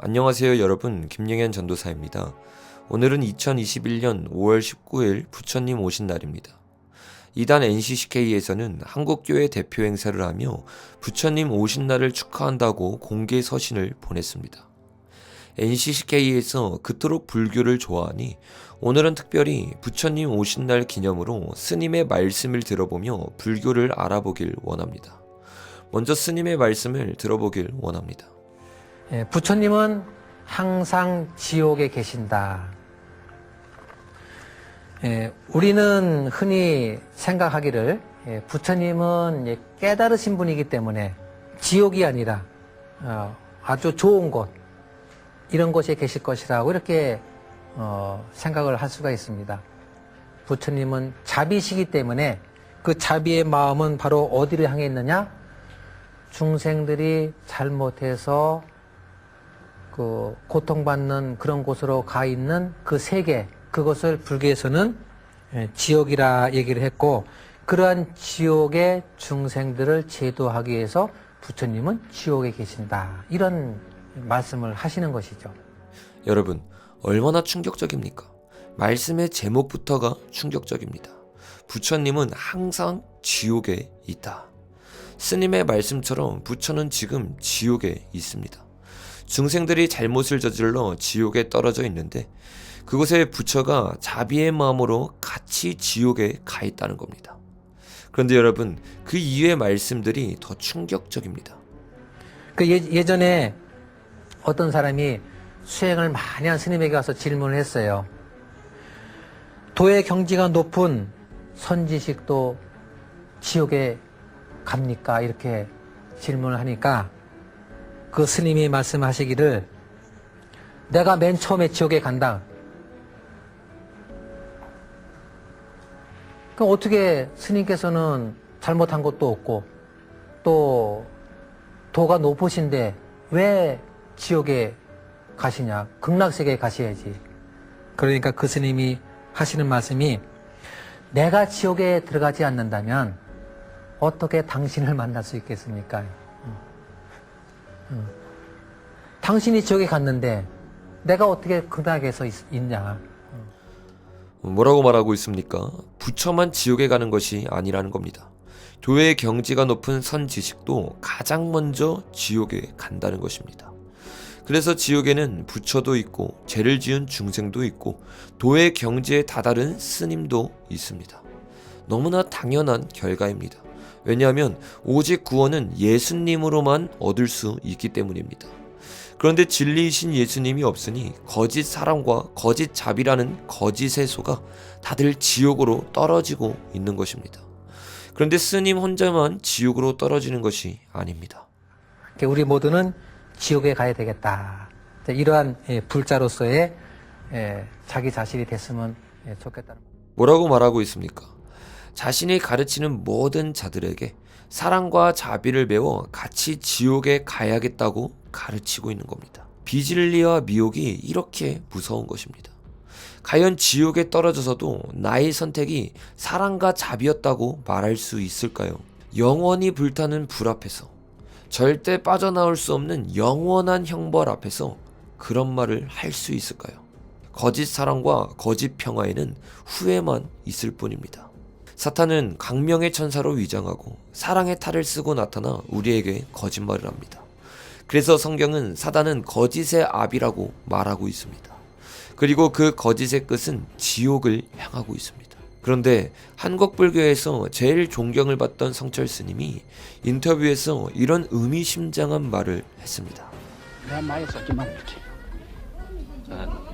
안녕하세요 여러분 김영현 전도사입니다. 오늘은 2021년 5월 19일 부처님 오신 날입니다. 이단 NCCK에서는 한국교회 대표 행사를 하며 부처님 오신 날을 축하한다고 공개 서신을 보냈습니다. NCCK에서 그토록 불교를 좋아하니 오늘은 특별히 부처님 오신 날 기념으로 스님의 말씀을 들어보며 불교를 알아보길 원합니다. 먼저 스님의 말씀을 들어보길 원합니다. 예, 부처님은 항상 지옥에 계신다. 예, 우리는 흔히 생각하기를 예, 부처님은 예, 깨달으신 분이기 때문에 지옥이 아니라 어, 아주 좋은 곳 이런 곳에 계실 것이라고 이렇게 어, 생각을 할 수가 있습니다. 부처님은 자비시기 때문에 그 자비의 마음은 바로 어디를 향해 있느냐? 중생들이 잘못해서 그 고통받는 그런 곳으로 가 있는 그 세계 그것을 불교에서는 예, 지옥이라 얘기를 했고 그러한 지옥의 중생들을 제도하기 위해서 부처님은 지옥에 계신다 이런 말씀을 하시는 것이죠. 여러분, 얼마나 충격적입니까? 말씀의 제목부터가 충격적입니다. 부처님은 항상 지옥에 있다. 스님의 말씀처럼 부처는 지금 지옥에 있습니다. 중생들이 잘못을 저질러 지옥에 떨어져 있는데 그곳에 부처가 자비의 마음으로 같이 지옥에 가 있다는 겁니다. 그런데 여러분, 그 이후의 말씀들이 더 충격적입니다. 그 예, 예전에 어떤 사람이 수행을 많이 한 스님에게 와서 질문을 했어요. 도의 경지가 높은 선지식도 지옥에 갑니까? 이렇게 질문을 하니까 그 스님이 말씀하시기를 내가 맨 처음에 지옥에 간다. 그럼 어떻게 스님께서는 잘못한 것도 없고 또 도가 높으신데 왜 지옥에 가시냐? 극락세계에 가셔야지. 그러니까 그 스님이 하시는 말씀이 내가 지옥에 들어가지 않는다면 어떻게 당신을 만날 수 있겠습니까? 당신이 지옥에 갔는데 내가 어떻게 극락에서 있, 있냐? 뭐라고 말하고 있습니까? 부처만 지옥에 가는 것이 아니라는 겁니다. 교회의 경지가 높은 선 지식도 가장 먼저 지옥에 간다는 것입니다. 그래서 지옥에는 부처도 있고 죄를 지은 중생도 있고 도의 경지에 다다른 스님도 있습니다. 너무나 당연한 결과입니다. 왜냐하면 오직 구원은 예수님으로만 얻을 수 있기 때문입니다. 그런데 진리이신 예수님이 없으니 거짓 사랑과 거짓 자비라는 거짓의 소가 다들 지옥으로 떨어지고 있는 것입니다. 그런데 스님 혼자만 지옥으로 떨어지는 것이 아닙니다. 우리 모두는 지옥에 가야 되겠다. 이러한 예, 불자로서의 예, 자기 자신이 됐으면 예, 좋겠다는. 뭐라고 말하고 있습니까? 자신이 가르치는 모든 자들에게 사랑과 자비를 배워 같이 지옥에 가야겠다고 가르치고 있는 겁니다. 비질리와 미혹이 이렇게 무서운 것입니다. 과연 지옥에 떨어져서도 나의 선택이 사랑과 자비였다고 말할 수 있을까요? 영원히 불타는 불 앞에서 절대 빠져나올 수 없는 영원한 형벌 앞에서 그런 말을 할 수 있을까요? 거짓 사랑과 거짓 평화에는 후회만 있을 뿐입니다. 사탄은 강명의 천사로 위장하고 사랑의 탈을 쓰고 나타나 우리에게 거짓말을 합니다. 그래서 성경은 사단은 거짓의 압이라고 말하고 있습니다. 그리고 그 거짓의 끝은 지옥을 향하고 있습니다. 그런데 한국불교에서 제일 존경을 받던 성철 스님이 인터뷰에서 이런 의미심장한 말을 했습니다. 내 말에 속지 말라.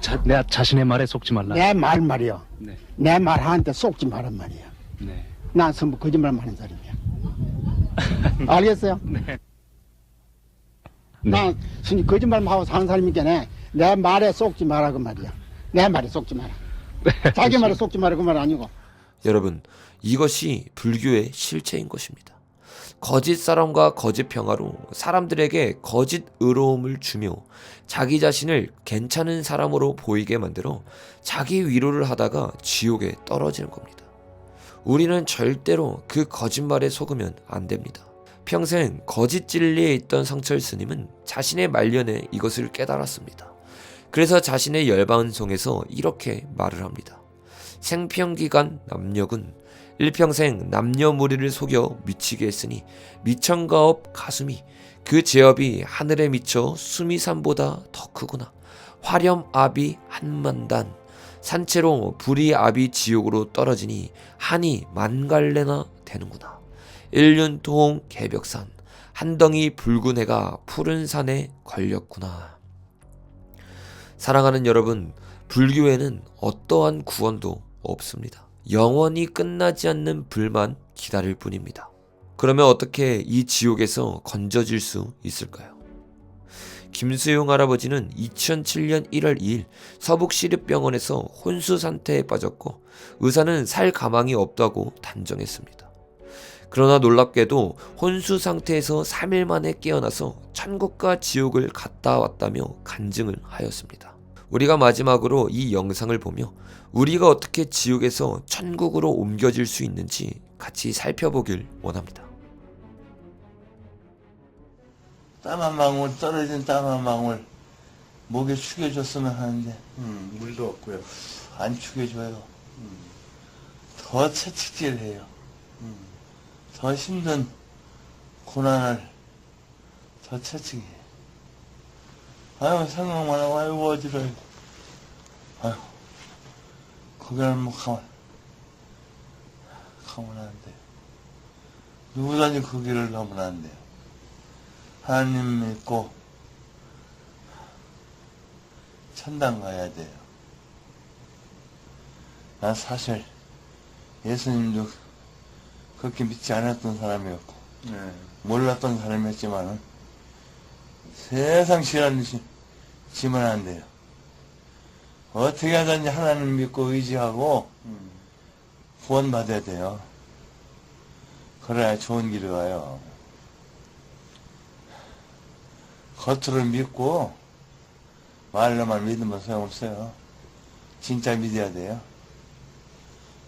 자, 내 자신의 말에 속지 말라. 내 말 말이요. 네. 내말 하는데 속지 말란 말이야. 네. 난 전부 거짓말 하는 사람이야. 알겠어요? 네. 난 순이 거짓말만 하고 사는 사람이니까 내 말에 속지 마라 그 말이야. 내 말에 속지 마라. 자기 말에 속지 마라 그 말 아니고. 여러분, 이것이 불교의 실체인 것입니다. 거짓 사랑과 거짓 평화로 사람들에게 거짓 의로움을 주며 자기 자신을 괜찮은 사람으로 보이게 만들어 자기 위로를 하다가 지옥에 떨어지는 겁니다. 우리는 절대로 그 거짓말에 속으면 안 됩니다. 평생 거짓 진리에 있던 성철 스님은 자신의 말년에 이것을 깨달았습니다. 그래서 자신의 열반송에서 이렇게 말을 합니다. 생평기간 남녀군 일평생 남녀 무리를 속여 미치게 했으니 미천가업 가슴이 그 제업이 하늘에 미쳐 수미산보다 더 크구나. 화렴압이 한만단 산채로 불이 압이 지옥으로 떨어지니 한이 만갈래나 되는구나. 일륜통 개벽산 한 덩이 붉은 해가 푸른 산에 걸렸구나. 사랑하는 여러분, 불교에는 어떠한 구원도 없습니다. 영원히 끝나지 않는 불만 기다릴 뿐입니다. 그러면 어떻게 이 지옥에서 건져질 수 있을까요? 김수용 할아버지는 2007년 1월 2일 서북시립병원에서 혼수 상태에 빠졌고 의사는 살 가망이 없다고 단정했습니다. 그러나 놀랍게도 혼수 상태에서 3일 만에 깨어나서 천국과 지옥을 갔다 왔다며 간증을 하였습니다. 우리가 마지막으로 이 영상을 보며 우리가 어떻게 지옥에서 천국으로 옮겨질 수 있는지 같이 살펴보길 원합니다. 땀 한 방울 떨어진 땀 한 방울 목에 축여줬으면 하는데 음, 물도 없고요. 안 축여줘요. 더 채찍질해요. 더 힘든 고난을 더 채찍해. 아유 생각만 하고 아유 어지러워. 아유 거기는 뭐 가만 가면 안 돼. 누구든지 그 길을 가면 안 돼요. 하나님 믿고 천당 가야 돼요. 난 사실 예수님도 그렇게 믿지 않았던 사람이었고 네. 몰랐던 사람이었지만은 세상 지면 안 돼요. 어떻게 하든지 하나님 믿고 의지하고 음, 구원 받아야 돼요. 그래야 좋은 길이 가요. 겉으로 믿고 말로만 믿으면 소용없어요. 진짜 믿어야 돼요.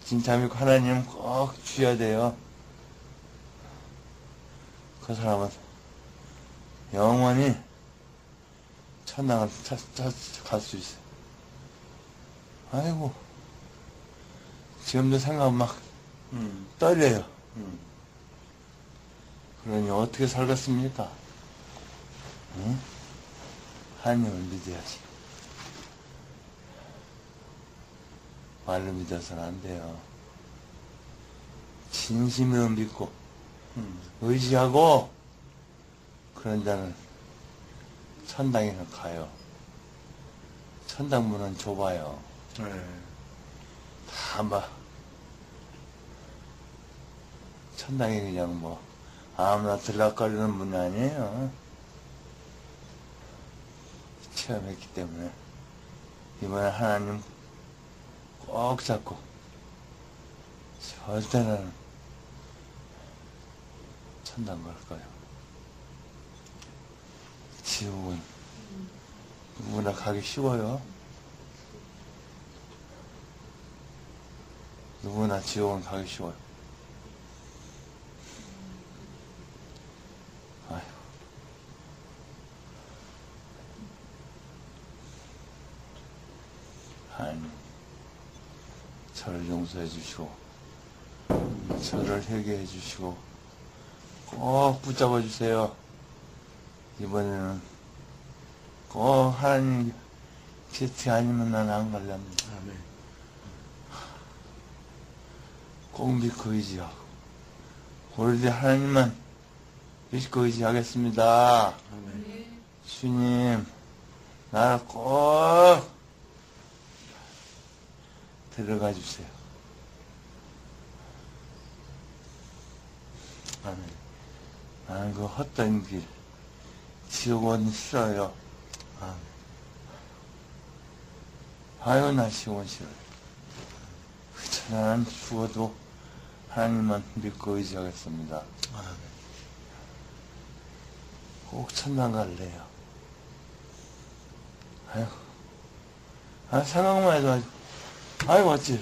진짜 믿고 하나님 꼭 주셔야 돼요. 그 사람은 영원히 천당을 갈 수 있어요. 아이고, 지금도 생각 막 음, 떨려요. 음. 그러니 어떻게 살겠습니까? 응? 하나님을 믿어야지. 말로 믿어서는 안 돼요. 진심으로 믿고 음. 의지하고 그런 자는 천당에는 가요. 천당 문은 좁아요. 네. 다 막, 천당이 그냥 뭐, 아무나 들락거리는 문 아니에요. 체험했기 때문에, 이번에 하나님 꼭 잡고, 절대는 천당 갈 거예요. 지옥은 누구나 가기 쉬워요. 누구나 지옥은 가기 쉬워요. 아휴. 하나님, 저를 용서해 주시고, 저를 회개해 주시고, 꼭 붙잡아 주세요. 이번에는 꼭 하나님 곁이 아니면 난 안 갈랍니다. 아멘. 꼭 믿고 의지하고 오로지 하나님만 믿고 의지하겠습니다. 아멘. 주님 나를 꼭 데려가 주세요. 아멘. 나는 그 헛된 길 지옥은 싫어요. 아멘. 아유 나 지옥은 싫어요. 그처난 죽어도 하나님만 믿고 의지하겠습니다. 꼭 천당 갈래요. 아유, 아, 생각만 해도 아유, 어찌래.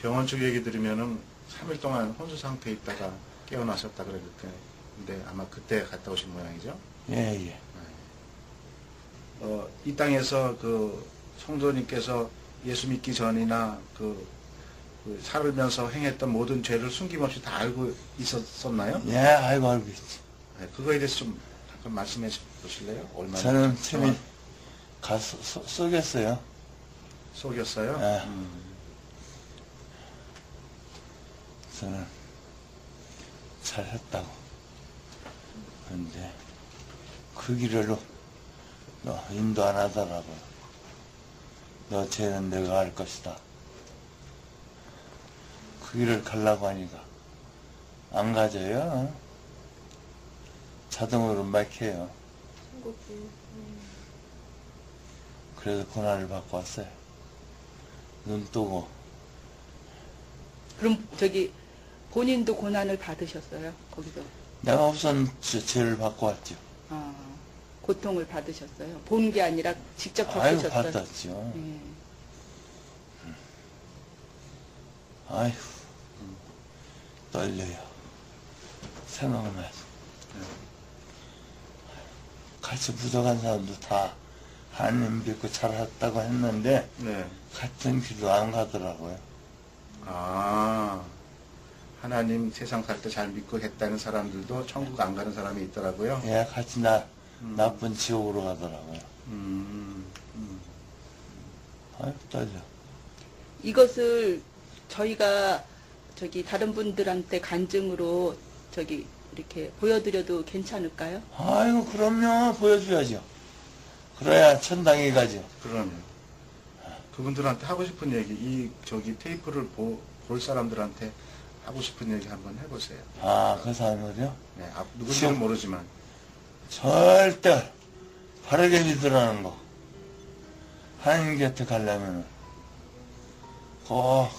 병원 측 얘기 들으면은 3일 동안 혼수 상태에 있다가 깨어나셨다 그러니까 근데 아마 그때 갔다 오신 모양이죠. 예, 예. 어, 이 땅에서 그 성도님께서 예수 믿기 전이나 그, 그 살면서 행했던 모든 죄를 숨김없이 다 알고 있었었나요? 예, 알고 알고 있지. 네, 그거에 대해서 좀 잠깐 말씀해 보실래요? 얼마나 저는 정확- 가서 쏘- 쏘겠어요. 속였어요? 네. 음, 저는 잘했다고. 그런데 그 길로 너 인도 안 하더라고요. 너 죄는 내가 할 것이다. 그 길을 가려고 하니까 안 가져요. 자동으로 막혀요. 그래서 고난을 받고 왔어요. 눈 뜨고 그럼 저기 본인도 고난을 받으셨어요? 거기서 내가 우선 죄- 죄를 받고 왔죠. 아, 고통을 받으셨어요? 본 게 아니라 직접 겪으셨어요? 받았죠. 예. 아휴 떨려요. 생각나서 같이 부족한 사람도 다 하나님 믿고 잘했다고 했는데 네. 같은 길로 안 가더라고요. 아, 하나님 세상 살 때 잘 믿고 했다는 사람들도 천국 안 가는 사람이 있더라고요. 예, 같이 나 음. 나쁜 지옥으로 가더라고요. 음, 음. 아휴 떨려. 이것을 저희가 저기 다른 분들한테 간증으로 저기 이렇게 보여드려도 괜찮을까요? 아이고 그럼요 보여줘야죠. 그래야 천당에 가죠. 그러면 그분들한테 하고 싶은 얘기, 이 저기 테이프를 보, 볼 사람들한테 하고 싶은 얘기 한번 해보세요. 아 그 사람을요? 네, 앞, 누군지는 시험. 모르지만 절대 바르게 믿으라는 거. 하나님 곁에 가려면은 꼭,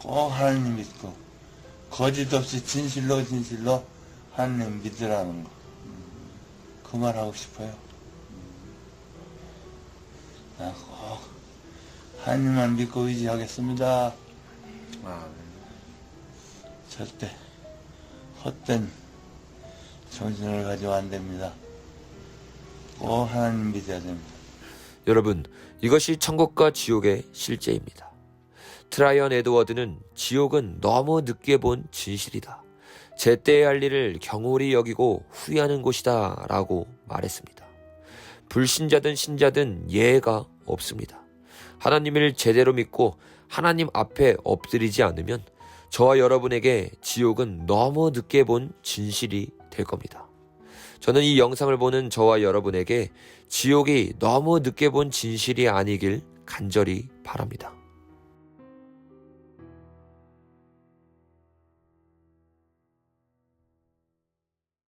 꼭 하나님 믿고, 거짓 없이 진실로 진실로 하나님 믿으라는 거. 그 말 하고 싶어요. 나꼭 하나님만 믿고 의지하겠습니다. 아, 네. 절대 헛된 정신을 가지고 안 됩니다. 꼭 하나님 믿어야 됩니다. 여러분, 이것이 천국과 지옥의 실제입니다. 트라이언 에드워드는 지옥은 너무 늦게 본 진실이다. 제때에 할 일을 경홀히 여기고 후회하는 곳이다. 라고 말했습니다. 불신자든 신자든 예외가 없습니다. 하나님을 제대로 믿고 하나님 앞에 엎드리지 않으면 저와 여러분에게 지옥은 너무 늦게 본 진실이 될 겁니다. 저는 이 영상을 보는 저와 여러분에게 지옥이 너무 늦게 본 진실이 아니길 간절히 바랍니다.